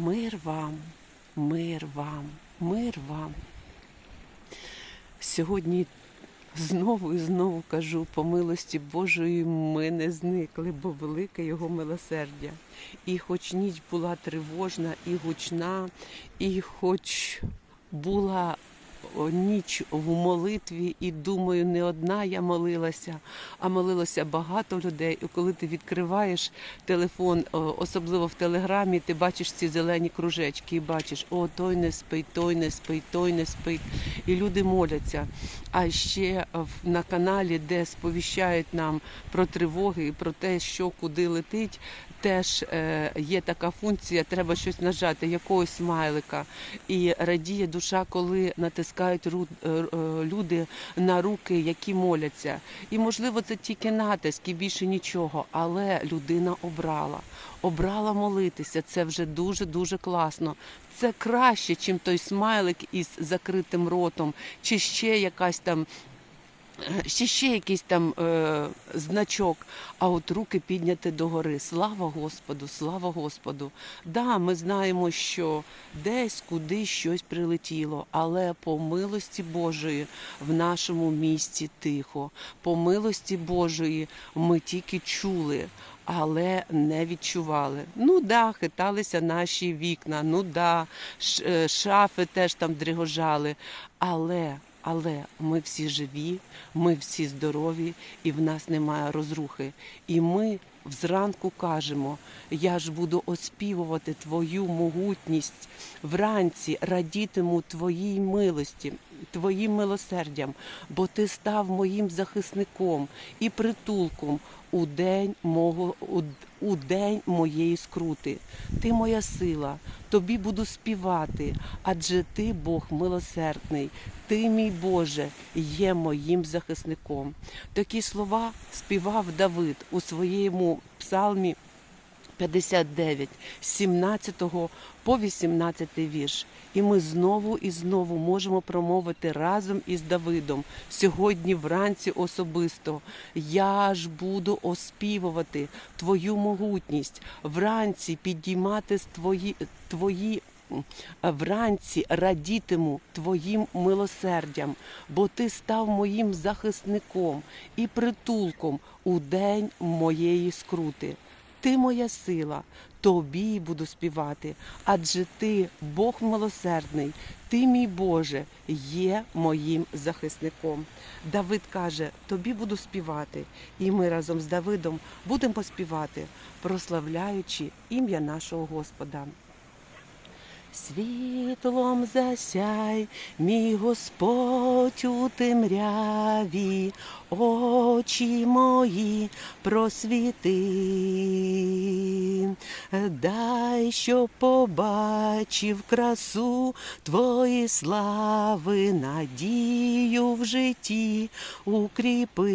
Мир вам, мир вам, мир вам. Сьогодні знову і знову кажу, по милості Божої ми не зникли, бо велике Його милосердя. І хоч ніч була тривожна і гучна, і хоч була ніч в молитві, і думаю, не одна я молилася, а молилося багато людей. І коли ти відкриваєш телефон, особливо в телеграмі, ти бачиш ці зелені кружечки і бачиш, о, той не спить, той не спить, той не спить. І люди моляться. А ще на каналі, де сповіщають нам про тривоги і про те, що куди летить. Теж е, є така функція, треба щось нажати, якогось смайлика. І радіє душа, коли натискають ру- е, е, люди на руки, які моляться. І можливо, це тільки натиск і більше нічого. Але людина обрала. Обрала молитися. Це вже дуже дуже класно. Це краще, чим той смайлик із закритим ротом, чи ще якась там. Ще ще якийсь там е, значок, а от руки підняти догори. Слава Господу, слава Господу. Да, ми знаємо, що десь куди щось прилетіло, але по милості Божої в нашому місті тихо. По милості Божої ми тільки чули. Але не відчували. Ну да, хиталися наші вікна, ну да, е, шафи теж там дригожали. Але, але ми всі живі, ми всі здорові, і в нас немає розрухи. І ми зранку кажемо: я ж буду оспівувати твою могутність вранці, радітиму твоїй милості, твоїм милосердям, бо ти став моїм захисником і притулком у день мого у, у день моєї скрути. Ти моя сила, тобі буду співати, адже ти Бог милосердний. Ти, мій Боже, є моїм захисником. Такі слова співав Давид у своєму псалмі 59, з 17 по 18 вірш. І ми знову і знову можемо промовити разом із Давидом сьогодні вранці особисто. Я ж буду оспівувати твою могутність, вранці підіймати твої, твої вранці радітиму твоїм милосердям, бо ти став моїм захисником і притулком у день моєї скрути. Ти моя сила, тобі буду співати, адже ти Бог милосердний, ти, мій Боже, є моїм захисником. Давид каже: Тобі буду співати, і ми разом з Давидом будемо поспівати, прославляючи ім'я нашого Господа. Світлом засяй, мій Господь у темряві, очі мої просвіти, дай, щоб побачив красу Твої слави, надію в житті укріпи.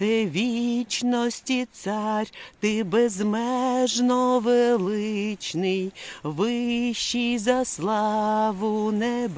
Вічності цар, ти безмежно величний, вищий за славу небес.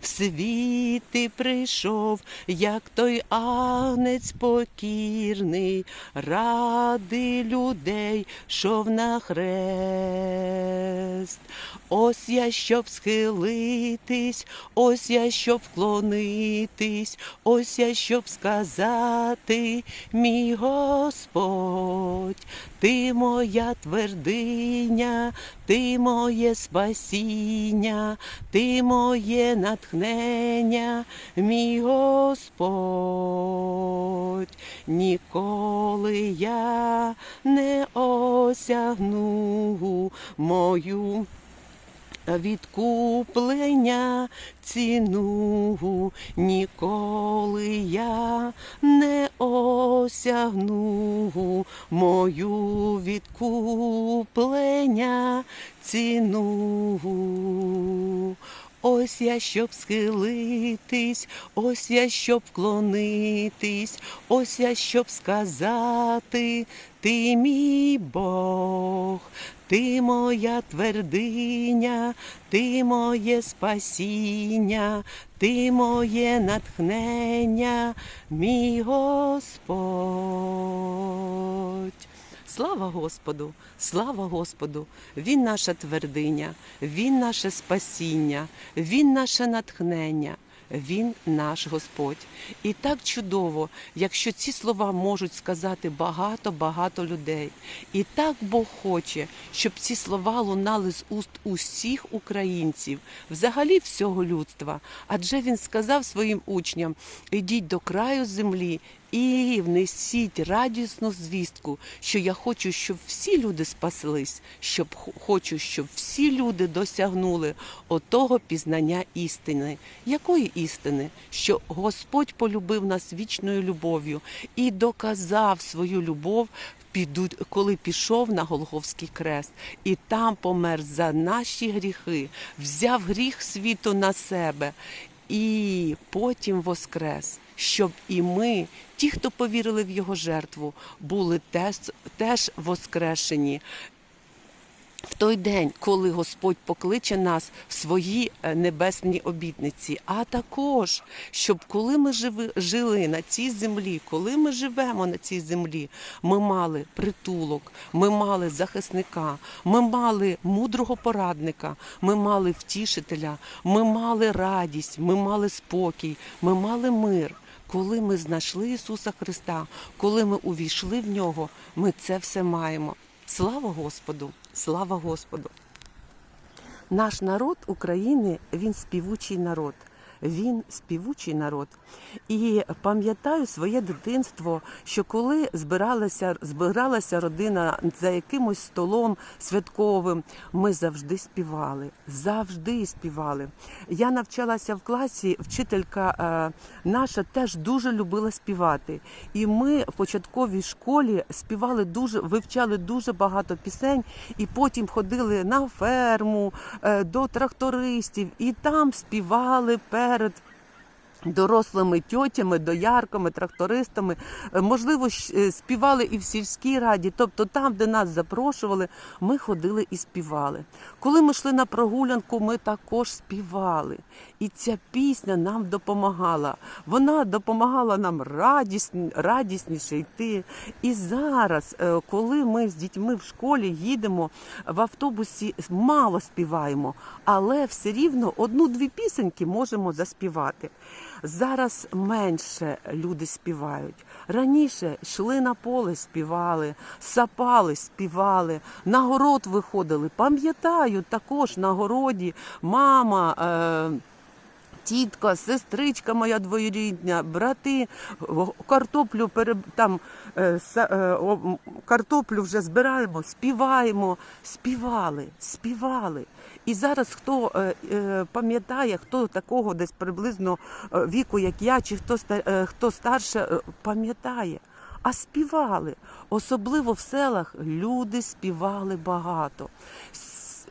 В світ ти прийшов, як той агнець покірний, ради людей, шов на хрест. Ось я щоб схилитись, ось я щоб вклонитись, ось я щоб сказати, мій Господь, ти моя твердиня, ти моє спасіння, ти моє натхнення, мій Господь. Ніколи я не осягну мою відкуплення ціну ніколи я не осягну мою відкуплення ціну. Ось я, щоб схилитись, ось я, щоб вклонитись, ось я, щоб сказати, ти мій Бог, ти моя твердиня, ти моє спасіння, ти моє натхнення, мій Господь. Слава Господу, слава Господу! Він наша твердиня, Він наше спасіння, Він наше натхнення. Він наш Господь. І так чудово, якщо ці слова можуть сказати багато-багато людей. І так Бог хоче, щоб ці слова лунали з уст усіх українців, взагалі всього людства. Адже він сказав своїм учням: ідіть до краю землі і внесіть радісну звістку, що я хочу, щоб всі люди спаслись, щоб хочу, щоб всі люди досягнули отого пізнання істини. Якої істини? Що Господь полюбив нас вічною любов'ю і доказав свою любов. Коли пішов на Голговський крест, і там помер за наші гріхи, взяв гріх світу на себе, і потім воскрес, щоб і ми, ті, хто повірили в його жертву, були теж, теж воскрешені. В той день, коли Господь покличе нас в свої е, небесні обітниці, а також, щоб коли ми живи, жили на цій землі, коли ми живемо на цій землі, ми мали притулок, ми мали захисника, ми мали мудрого порадника, ми мали втішителя, ми мали радість, ми мали спокій, ми мали мир. Коли ми знайшли Ісуса Христа, коли ми увійшли в нього, ми це все маємо. Слава Господу! Слава Господу! Наш народ України він співучий народ. Він співучий народ. І пам'ятаю своє дитинство, що коли збиралася, збиралася родина за якимось столом святковим, ми завжди співали. Завжди співали. Я навчалася в класі, вчителька е, наша теж дуже любила співати. І ми в початковій школі співали дуже, вивчали дуже багато пісень, і потім ходили на ферму е, до трактористів, і там співали भारत Дорослими тьотями, доярками, трактористами, Е, можливо, е, співали і в сільській раді, тобто там, де нас запрошували, ми ходили і співали. Коли ми йшли на прогулянку, ми також співали. І ця пісня нам допомагала. Вона допомагала нам радісні, радісніше йти. І зараз, е, коли ми з дітьми в школі їдемо в автобусі, мало співаємо, але все рівно одну-дві пісеньки можемо заспівати. Зараз менше люди співають. Раніше йшли на поле, співали, сапали, співали, на город виходили. Пам'ятаю, також на городі мама. Е- Тітка, сестричка моя двоюрідня, брати, картоплю там, е, е, картоплю вже збираємо, співаємо, співали, співали. І зараз хто е, е, пам'ятає, хто такого десь приблизно е, віку, як я, чи хто, хто старше, пам'ятає. А співали, особливо в селах люди співали багато.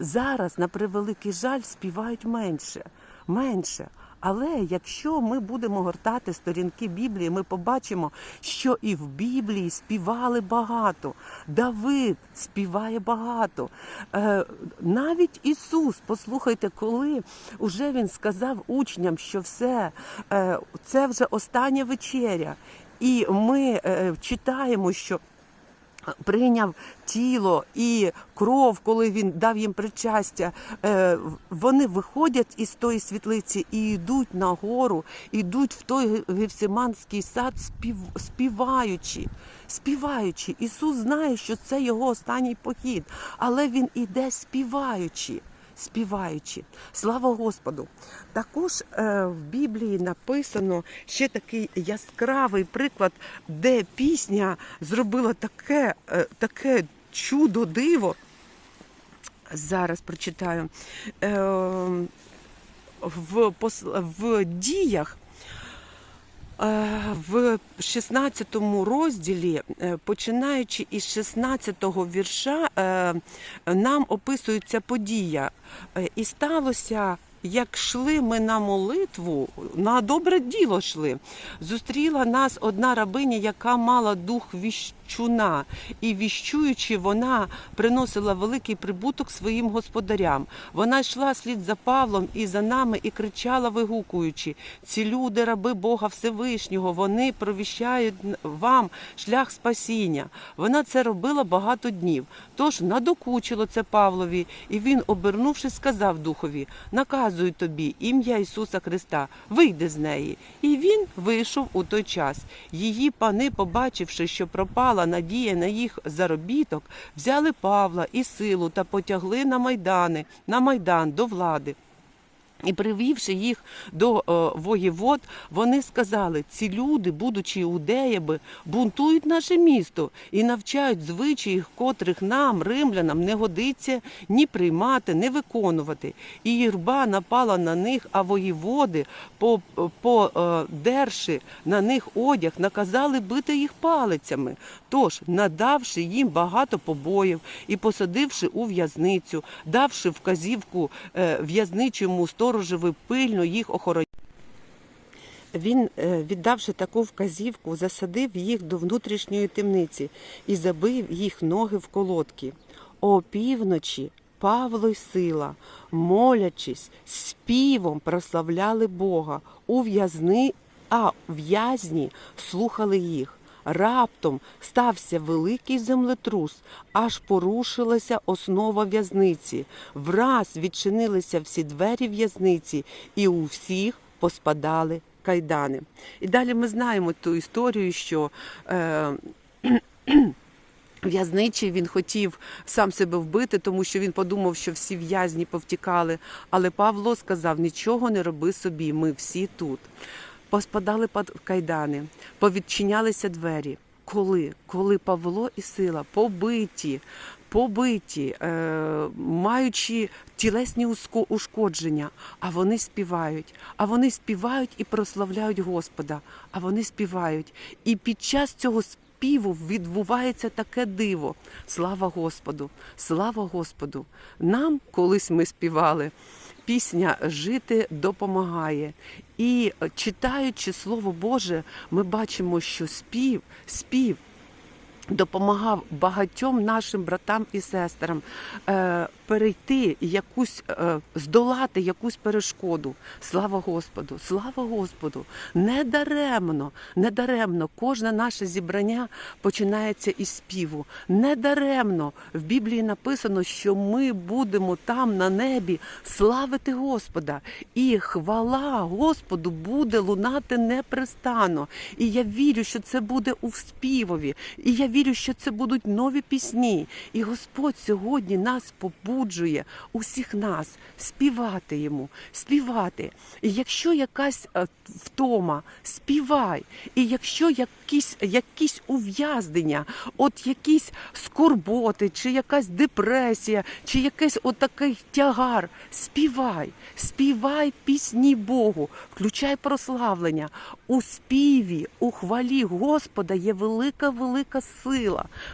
Зараз, на превеликий жаль, співають менше, менше. Але якщо ми будемо гортати сторінки Біблії, ми побачимо, що і в Біблії співали багато. Давид співає багато. Е, навіть Ісус, послухайте, коли вже він сказав учням, що все, е, це вже остання вечеря. І ми е, читаємо, що прийняв тіло і кров, коли він дав їм причастя, е, вони виходять із тої світлиці і йдуть на гору, йдуть в той гевсиманський сад, спів, співаючи. Співаючи, Ісус знає, що це його останній похід, але він іде співаючи співаючи. Слава Господу! Також е, в Біблії написано ще такий яскравий приклад, де пісня зробила таке, е, таке чудо диво. Зараз прочитаю. Е, в, посл в діях. Е, В 16 розділі, е, починаючи із 16 вірша, е, нам описується подія. І сталося, як йшли ми на молитву, на добре діло йшли, зустріла нас одна рабиня, яка мала дух віщуна, і віщуючи, вона приносила великий прибуток своїм господарям. Вона йшла слід за Павлом і за нами і кричала, вигукуючи: ці люди, раби Бога Всевишнього, вони провіщають вам шлях спасіння. Вона це робила багато днів. Тож надокучило це Павлові, і він, обернувшись, сказав духові: наказую тобі ім'я Ісуса Христа, вийди з неї. І він вийшов у той час. Її пани, побачивши, що пропала надія на їх заробіток, взяли Павла і силу та потягли на майдани, на майдан до влади. І привівши їх до е, воєвод, вони сказали: ці люди, будучи іудеями, бунтують наше місто і навчають звичаїв, котрих нам, римлянам, не годиться ні приймати, ні виконувати. І юрба напала на них, а воєводи, по, по е, на них одяг, наказали бити їх палицями. Тож, надавши їм багато побоїв і посадивши у в'язницю, давши вказівку е, сторожеві пильно їх охороняти. Він, е, віддавши таку вказівку, засадив їх до внутрішньої темниці і забив їх ноги в колодки. О півночі Павло й сила, молячись, співом прославляли Бога у в'язни, а в'язні слухали їх. Раптом стався великий землетрус, аж порушилася основа в'язниці. Враз відчинилися всі двері в'язниці, і у всіх поспадали кайдани. І далі ми знаємо ту історію, що е, В'язничий він хотів сам себе вбити, тому що він подумав, що всі в'язні повтікали. Але Павло сказав: нічого не роби собі, ми всі тут. Поспадали під кайдани, повідчинялися двері. Коли? Коли Павло і сила побиті, побиті, е, маючи тілесні ушкодження, а вони співають, а вони співають і прославляють Господа, а вони співають. І під час цього співу відбувається таке диво. Слава Господу! Слава Господу! Нам колись ми співали. Пісня жити допомагає. І е, читаючи Слово Боже, ми бачимо, що спів, спів допомагав багатьом нашим братам і сестрам е, перейти якусь, е, здолати якусь перешкоду. Слава Господу! Слава Господу! Недаремно, недаремно кожне наше зібрання починається із співу. Недаремно в Біблії написано, що ми будемо там на небі славити Господа, і хвала Господу буде лунати непрестанно. І я вірю, що це буде у співові. І я вірю, що це будуть нові пісні. І Господь сьогодні нас побуджує, усіх нас, співати йому, співати. І якщо якась е, втома, співай. І якщо якісь, якісь ув'язнення, от якісь скорботи, чи якась депресія, чи якийсь отакий тягар, співай, співай пісні Богу, включай прославлення. У співі, у хвалі Господа є велика, велика сила,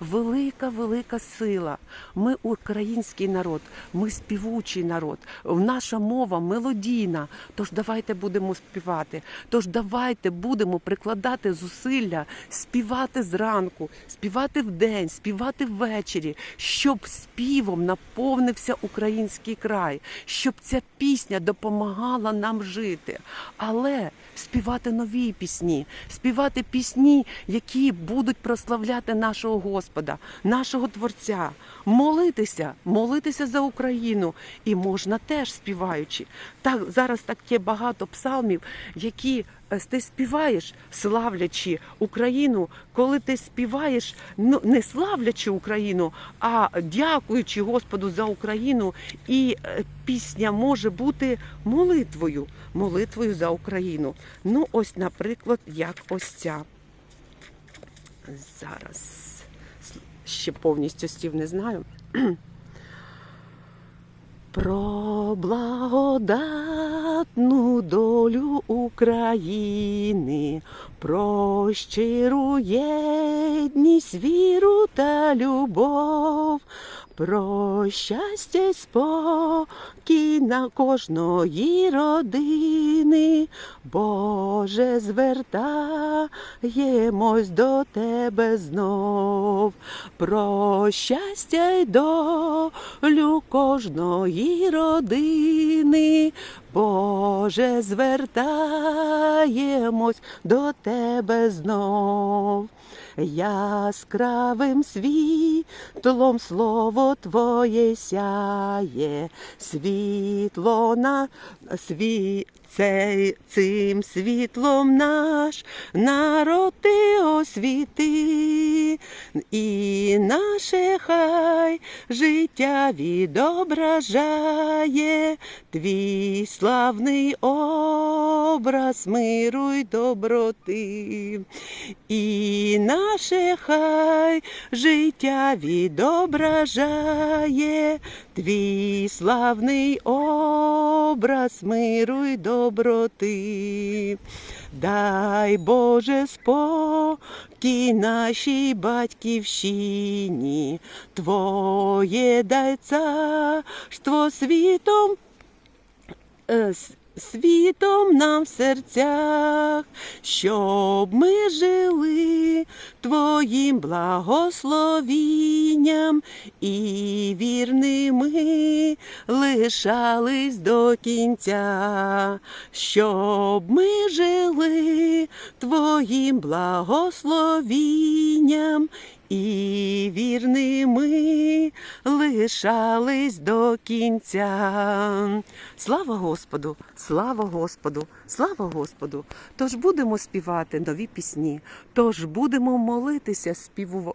велика, велика сила. Ми український народ, ми співучий народ. Наша мова мелодійна. Тож давайте будемо співати. Тож давайте будемо прикладати зусилля, співати зранку, співати вдень, співати ввечері, щоб співом наповнився український край, щоб ця пісня допомагала нам жити. Але співати нові пісні, співати пісні, які будуть прославляти нашого Господа, нашого Творця, молитися, молитися за Україну. І можна теж співаючи. Так зараз таке багато псалмів, які е, ти співаєш, славлячи Україну, коли ти співаєш, ну не славлячи Україну, а дякуючи Господу за Україну. І е, пісня може бути молитвою, молитвою за Україну. Ну, ось, наприклад, як ось ця. Зараз ще повністю стів не знаю. Про благодатну долю України, про щиру єдність, віру та любов, про щастя спокій на кожної родини. Боже, звертаємось до тебе знов. Про щастя й долю кожної родини. Боже, звертаємось до тебе знов. Яскравим світлом слово Твоє сяє, світло на сві... Цей, цим світлом наш народ ти освіти, і наше хай життя відображає твій славний образ миру й доброти, і наше хай життя відображає твій славний образ миру й доброти. Дай Боже спокій нашій батьківщині, Твоє дай царство світом е, світом нам в серцях, щоб ми жили Твоїм благословінням і вірними лишались до кінця, щоб ми жили Твоїм благословінням і вірними лишались до кінця. Слава Господу, слава Господу, слава Господу. Тож будемо співати нові пісні, тож будемо молитися,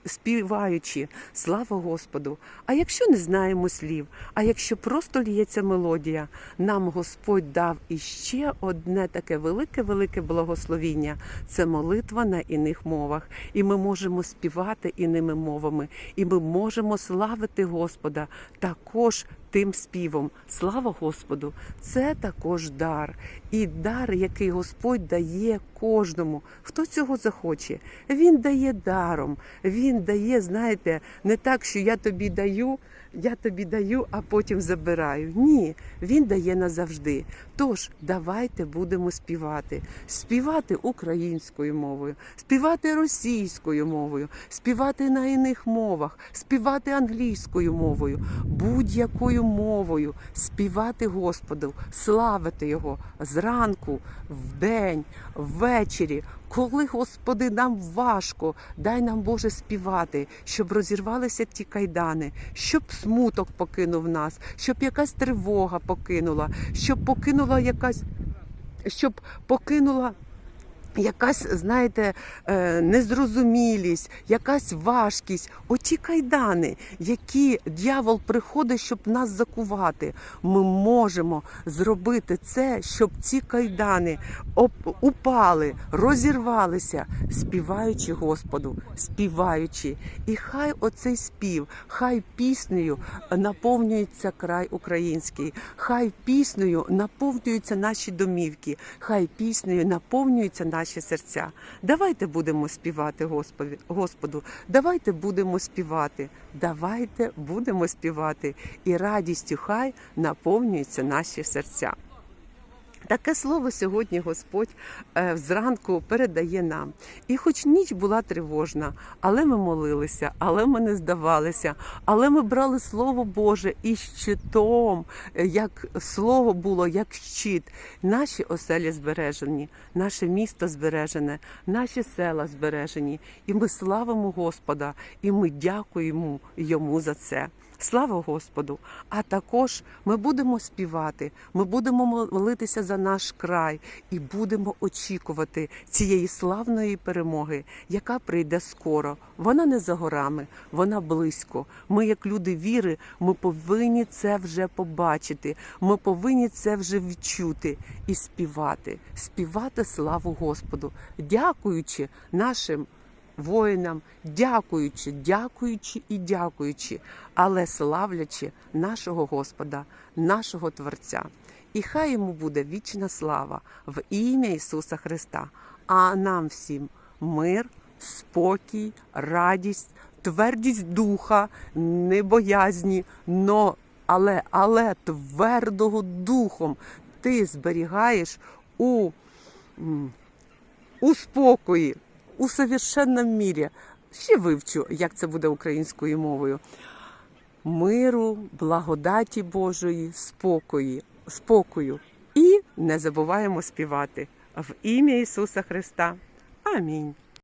співаючи слава Господу. А якщо не знаємо слів, а якщо просто ліється мелодія, нам Господь дав іще одне таке велике-велике благословіння це молитва на іних мовах. І ми можемо співати іними мовами, і ми можемо славити Господа також тим співом. Слава Господу! Це також дар. І дар, який Господь дає кожному, хто цього захоче. Він дає даром. Він дає, знаєте, не так, що я тобі даю. Я тобі даю, а потім забираю. Ні, він дає назавжди. Тож давайте будемо співати, співати українською мовою, співати російською мовою, співати на іних мовах, співати англійською мовою, будь-якою мовою, співати Господу, славити Його зранку, вдень, ввечері. Коли, Господи, нам важко, дай нам Боже співати, щоб розірвалися ті кайдани, щоб смуток покинув нас, щоб якась тривога покинула, щоб покинула якась, щоб покинула. Якась, знаєте, е, незрозумілість, якась важкість, оті кайдани, які дьявол приходить, щоб нас закувати. Ми можемо зробити це, щоб ці кайдани упали, розірвалися, співаючи Господу, співаючи. І хай оцей спів, хай піснею наповнюється край український, хай піснею наповнюються наші домівки, хай піснею наповнюються наші серця. Давайте будемо співати Господи, Господу, давайте будемо співати, давайте будемо співати, і радістю хай наповнюються наші серця. Таке слово сьогодні Господь е, зранку передає нам. І хоч ніч була тривожна, але ми молилися, але ми не здавалися, але ми брали Слово Боже і щитом, е, як слово було, як щит. Наші оселі збережені, наше місто збережене, наші села збережені. І ми славимо Господа, і ми дякуємо йому за це. Слава Господу! А також ми будемо співати, ми будемо молитися за наш край і будемо очікувати цієї славної перемоги, яка прийде скоро. Вона не за горами, вона близько. Ми, як люди віри, ми повинні це вже побачити. Ми повинні це вже відчути і співати, співати славу Господу, дякуючи нашим воїнам, дякуючи, дякуючи і дякуючи, але славлячи нашого Господа, нашого Творця. І хай йому буде вічна слава в ім'я Ісуса Христа. А нам всім мир, спокій, радість, твердість духа, не боязні, но, але, але твердого духом ти зберігаєш у, у спокої, у совершенному мірі. Ще вивчу, як це буде українською мовою. Миру, благодаті Божої, спокої, спокою. І не забуваємо співати в ім'я Ісуса Христа. Амінь.